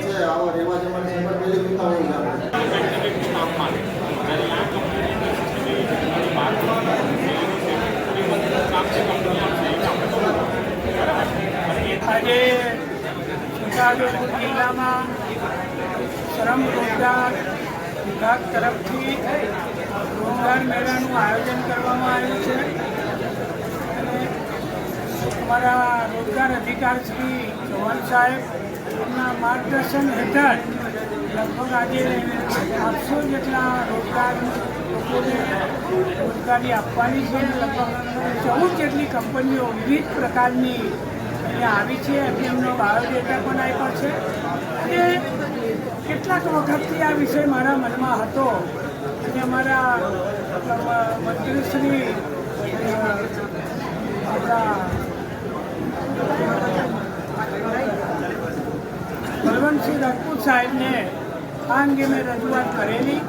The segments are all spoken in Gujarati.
છે, આવા રહેવા જવાની સફર પહેલી પીતા હોય આજે છોટાઉદેપુર જિલ્લામાં શ્રમ રોજગાર વિભાગ તરફથી રોજગાર મેળાનું આયોજન કરવામાં આવ્યું છે. અમારા રોજગાર અધિકાર શ્રી ચૌહાણ સાહેબ એમના માર્ગદર્શન હેઠળ લગભગ આજે આઠસો જેટલા રોજગાર લોકોને રોજગારી આપવાની છે લગભગ ચૌદ જેટલી કંપનીઓ વિવિધ પ્રકારની અહીંયા આવી છે. એમને એમનો બાયોડેટા પણ આપ્યો છે. અને કેટલાક વખતથી આ વિષય મારા મનમાં હતો અને અમારા મંત્રીશ્રી આપણા બળવંતસિંહ રાજપૂત સાહેબને આ અંગે મેં રજૂઆત કરેલી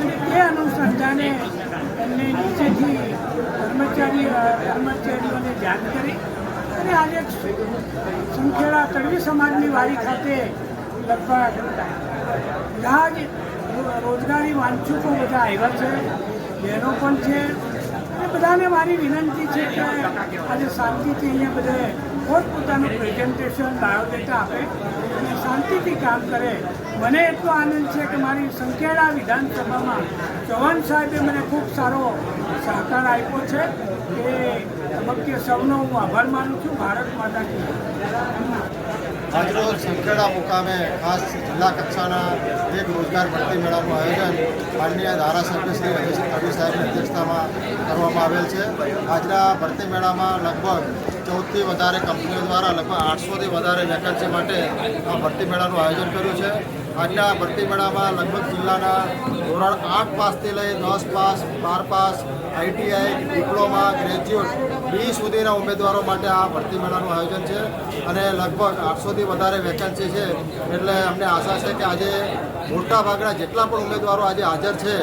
અને તે અનુસંધાને એમને નીચેથી કર્મચારી, કર્મચારીઓને જાણ કરી અને આજે સંખેડા તળવી સમાજની વાડી ખાતે લગભગ બધા જ રોજગારી વાંચુકો બધા આવ્યા છે, બહેનો પણ છે. અને બધાને મારી વિનંતી છે કે આજે શાંતિથી અહીંયા બધે પોતપોતાનું પ્રેઝન્ટેશન બાયોડેટા આપે અને શાંતિથી કામ કરે. મને એટલો આનંદ છે કે મારી સંખેડા વિધાનસભામાં ચૌહાણ સાહેબે મને ખૂબ સારો સહકાર આપ્યો છે એ તબક્કે સૌનો હું આભાર માનું છું. ભારત માતા કી આજરોજ સંખેડા મુકામે ખાસ જિલ્લા કક્ષાના એક રોજગાર ભરતી મેળાનું આયોજન માનનીય ધારાસભ્ય શ્રી હરીશ કડી સાહેબની અધ્યક્ષતામાં કરવામાં આવેલ છે. આજના ભરતી મેળામાં લગભગ ચૌદથી વધારે કંપનીઓ દ્વારા લગભગ આઠસોથી વધારે વેકન્સી માટે આ ભરતી મેળાનું આયોજન કર્યું છે. આજના ભરતી મેળામાં લગભગ જિલ્લાના ધોરણ આઠ પાસથી લઈ દસ પાસ, બાર પાસ, આઈટીઆઈ, ડિપ્લોમા, ગ્રેજ્યુએટ બી સુધીના ઉમેદવારો માટે આ ભરતી મેળાનું આયોજન છે અને લગભગ આઠસોથી વધારે વેકેન્સી છે. એટલે અમને આશા છે કે આજે મોટા ભાગના જેટલા પણ ઉમેદવારો આજે હાજર છે,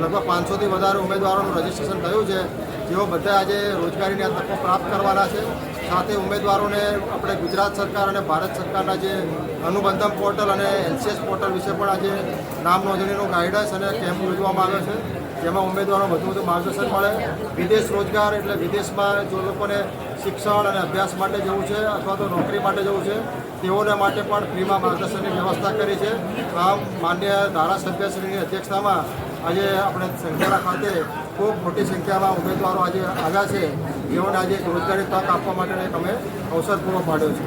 લગભગ પાંચસોથી વધારે ઉમેદવારોનું રજીસ્ટ્રેશન થયું છે જેઓ બધા આજે રોજગારીના તકો પ્રાપ્ત કરવાના છે, સાથે ઉમેદવારોને આપણે ગુજરાત સરકાર અને ભારત સરકારના જે અનુબંધન પોર્ટલ અને એલસીએસ પોર્ટલ વિશે પણ આજે નામ નોંધણીનું ગાઈડન્સ અને કેમ્પ યોજવામાં આવ્યો છે. જેમાં ઉમેદવારો વધુ વધુ માર્ગદર્શન મળે. વિદેશ રોજગાર એટલે વિદેશમાં જો લોકોને શિક્ષણ અને અભ્યાસ માટે જવું છે અથવા તો નોકરી માટે જવું છે, તેઓને માટે પણ ફ્રીમાં માર્ગદર્શનની વ્યવસ્થા કરી છે. આમ માન્ય ધારાસભ્યશ્રીની અધ્યક્ષતામાં આજે આપણે સંખ્યાના ખાતે ખૂબ મોટી સંખ્યામાં ઉમેદવારો આજે આવ્યા છે. જેઓને આજે રોજગારી તક આપવા માટે એક અમે અવસર પૂરો પાડ્યો છે.